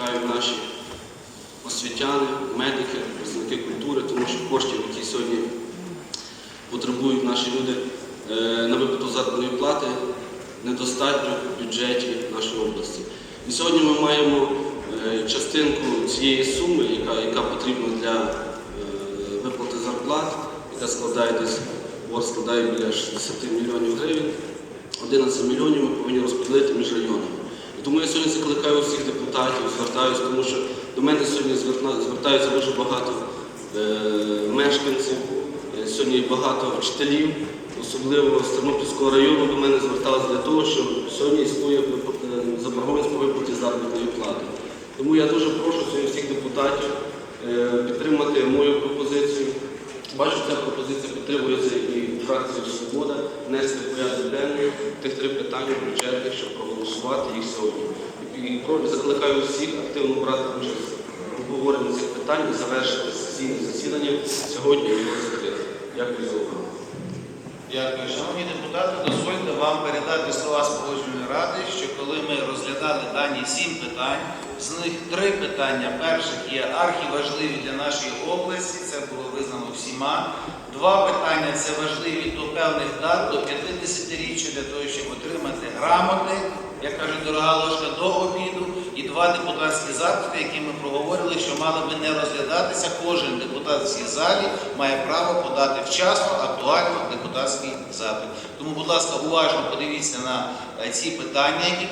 чекають наші освітяни, медики, працівники культури, тому що коштів, які сьогодні потребують наші люди е, на виплату заробітної плати, недостатньо в бюджеті нашої області. І сьогодні ми маємо е, частинку цієї суми, яка, яка потрібна для е, виплати зарплат, яка складає десь складає біля 60 мільйонів гривень. 11 мільйонів ми повинні розподілити між районами. І тому я сьогодні закликаю всіх депутатів, звертаюся, тому що до мене сьогодні звертаються дуже багато е, мешканців, е, сьогодні багато вчителів, особливо з Тернопільського району до мене зверталися для того, що сьогодні існує е, заборгованість по виплаті заробітної плати. Тому я дуже прошу сьогодні всіх депутатів підтримати мою пропозицію. Бачу, ця пропозиція підтримується і фракцією Свобода внести в порядок денний тих три питання бюджетних, щоб проголосувати їх сьогодні. І закликаю всіх активно брати участь в обговоренні цих питань і завершити сесійне засідання сьогодні його закрити. Дякую за увагу. Дякую. Шановні депутати, дозвольте вам передати слова Сполученої ради, що коли ми розглядали дані сім питань, з них три питання перших є архіважливі для нашої області, це було визнано всіма. Два питання це важливі до певних дат, до 50-річчя для того, щоб отримати грамоти, Два депутатські запити, які ми проговорили, що мали би не розглядатися. Кожен депутат в цій залі має право подати вчасно, актуально депутатський запит. Тому, будь ласка, уважно подивіться на е, ці питання, які